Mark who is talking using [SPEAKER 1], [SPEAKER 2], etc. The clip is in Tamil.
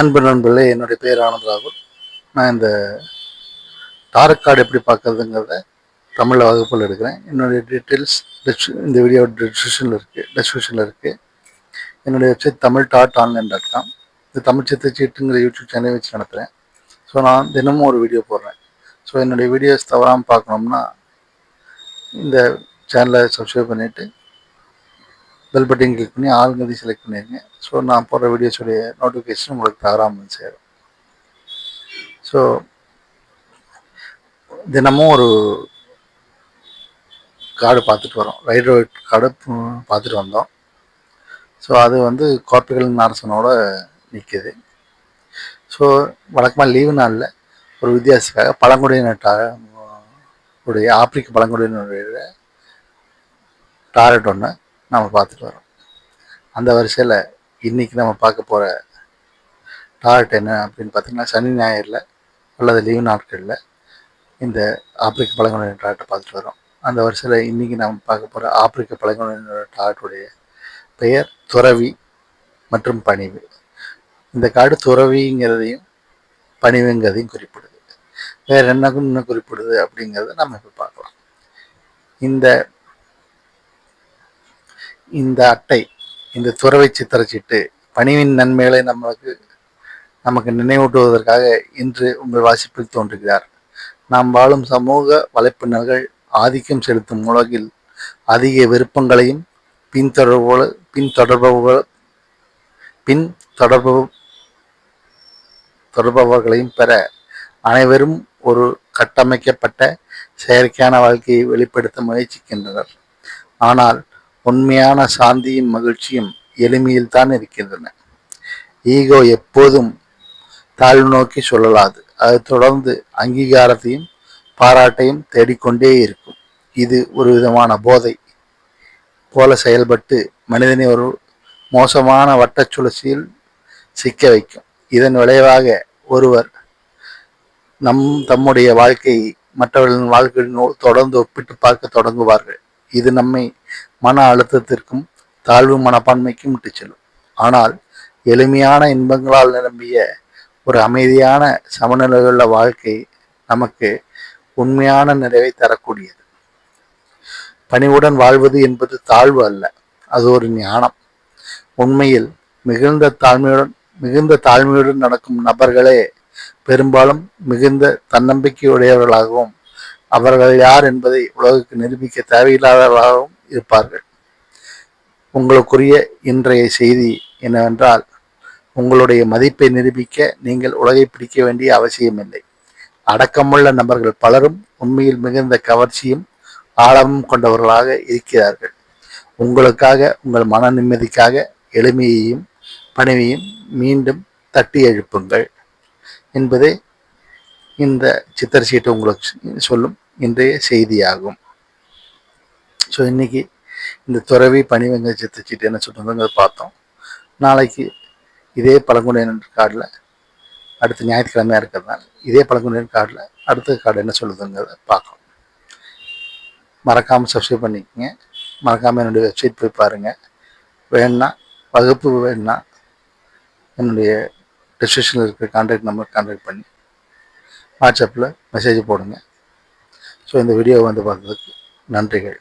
[SPEAKER 1] அன்பு நண்பர்களே என்னுடைய பேர் ஆனந்த் ராகுல். நான் இந்த தாரக்காடு எப்படி பார்க்கறதுங்கிறத தமிழில் வகுப்பில் எடுக்கிறேன். என்னுடைய டீட்டெயில்ஸ் இந்த வீடியோ டிஸ்கிரிப்ஷனில் இருக்குது டிஸ்கிரிப்ஷனில் இருக்குது என்னுடைய website Tamil dot online dot com இந்த தமிழ் சித்த சீட்டுங்கிற யூடியூப் சேனலை வச்சு நடத்துகிறேன் ஸோ நான் தினமும் ஒரு வீடியோ போடுறேன். ஸோ என்னுடைய வீடியோஸ் தவறாமல் பார்க்கணும்னா இந்த சேனலை சப்ஸ்கிரைப் பண்ணிவிட்டு பெல் பட்டன் கிளிக் பண்ணி ஆளுங்கதி செலக்ட் பண்ணிடுங்க ஸோ நான் போடுற வீடியோஸுடைய நோட்டிஃபிகேஷன் உங்களுக்கு தவறாமல் சேரும் ஸோ தினமும் ஒரு கார்டு பார்த்துட்டு வரோம். ரைடர் ரைட் கார்டு பார்த்துட்டு வந்தோம். ஸோ அது வந்து கோப்பைகள் அரசனோட நிற்கிது ஸோ வழக்கமாக லீவு நாளில் ஒரு வித்தியாசத்துக்காக பழங்குடியினட்டாக உடைய ஆப்பிரிக்க பழங்குடியினருடைய டாரட் ஒன்று நம்ம பார்த்துட்டு வரோம். அந்த வரிசையில் இன்றைக்கி நம்ம பார்க்க போகிற டார்ட் என்ன அப்படின்னு பார்த்தீங்கன்னா சனி ஞாயிறில் அல்லது லீவ் நாட்களில் இந்த ஆப்பிரிக்க பழங்குடியினர் டார்ட்டை பார்த்துட்டு வரோம். அந்த வரிசையில் இன்றைக்கி நம்ம பார்க்க போகிற ஆப்பிரிக்க பழங்குடியினர் டார்ட்டுடைய பெயர் துறவி மற்றும் பணிவு. இந்த காடு துறவிங்கிறதையும் பணிவுங்கிறதையும் குறிப்பிடுது. வேறு என்ன இன்னும் குறிப்பிடுது அப்படிங்கிறத நம்ம இப்போ பார்க்கலாம். இந்த இந்த அட்டை இந்த துறவை சித்திரச்சிட்டு பணிவின் நன்மைகளை நமக்கு நமக்கு நினைவூட்டுவதற்காக இன்று உங்கள் வாசிப்பில் தோன்றுகிறார். நாம் வாழும் சமூக வலைப்பின்னர்கள் ஆதிக்கம் செலுத்தும் உலகில் அதிக விருப்பங்களையும் பின்தொடர்பு பின்தொடர்பவர்கள் பின் தொடர்பு தொடர்பவர்களையும் பெற அனைவரும் ஒரு கட்டமைக்கப்பட்ட செயற்கையான வாழ்க்கையை வெளிப்படுத்த முயற்சிக்கின்றனர். ஆனால் உண்மையான சாந்தியும் மகிழ்ச்சியும் எளிமையில் தான் இருக்கின்றன. ஈகோ எப்போதும் தாழ்வு நோக்கி சொல்லலாது. அது தொடர்ந்து அங்கீகாரத்தையும் பாராட்டையும் தேடிக்கொண்டே இருக்கும். இது ஒரு விதமான போதை போல செயல்பட்டு மனிதனை ஒரு மோசமான வட்ட சுழற்சியில் சிக்க வைக்கும். இதன் விளைவாக ஒருவர் நம் தம்முடைய வாழ்க்கையை மற்றவர்களின் வாழ்க்கையின் தொடர்ந்து ஒப்பிட்டு பார்க்க தொடங்குவார்கள். இது நம்மை மன அழுத்தத்திற்கும் தாழ்வு மனப்பான்மைக்கும் விட்டு செல்லும். ஆனால் எளிமையான இன்பங்களால் நிரம்பிய ஒரு அமைதியான சமநிலையுள்ள வாழ்க்கை நமக்கு உண்மையான நிறைவை தரக்கூடியது. பணிவுடன் வாழ்வது என்பது தாழ்வு அல்ல அது ஒரு ஞானம். உண்மையில் மிகுந்த தாழ்மையுடன் மிகுந்த தாழ்மையுடன் நடக்கும் நபர்களே பெரும்பாலும் மிகுந்த தன்னம்பிக்கையுடையவர்களாகவும் அவர்கள் யார் என்பதை உலகுக்கு நிரூபிக்க தேவையில்லாதவர்களாகவும் இருப்பார்கள். உங்களுக்குரிய இன்றைய செய்தி என்னவென்றால் உங்களுடைய மதிப்பை நிரூபிக்க நீங்கள் உலகை பிடிக்க வேண்டிய அவசியமில்லை. அடக்கமுள்ள நபர்கள் பலரும் உண்மையில் மிகுந்த கவர்ச்சியும் ஆழமும் கொண்டவர்களாக இருக்கிறார்கள். உங்களுக்காக உங்கள் மன நிம்மதிக்காக எளிமையையும் பணிவையும் மீண்டும் தட்டி எழுப்புங்கள். என்பதே இந்த சித்திர சீட்டு உங்களுக்கு சொல்லும் இன்றைய செய்தியாகும். ஸோ இன்னைக்கு இந்த துறவி பணிவங்க சித்திர சீட்டு என்ன சொல்றதுங்கிறத பார்த்தோம். நாளைக்கு இதே பழங்குடியினர் கார்டில் அடுத்த ஞாயிற்றுக்கிழமையாக இருக்கிறதுனால இதே பழங்குடியினர் கார்டில் அடுத்த கார்டு என்ன சொல்லுதுங்கிறத பார்க்கலாம். மறக்காமல் சப்ஸ்கிரைப் பண்ணிக்கோங்க. மறக்காமல் என்னுடைய வெப்சைட் போய் பாருங்கள் வேணுன்னா வகுப்பு வேணுன்னா என்னுடைய டிஸ்கிரிப்ஷனில் இருக்கிற கான்டாக்ட் நம்பர் கான்டாக்ட் பண்ணி வாட்ஸ்அப்பில் மெசேஜ் போடுங்க. ஸோ இந்த வீடியோ வந்து பார்த்ததுக்கு நன்றிகள்.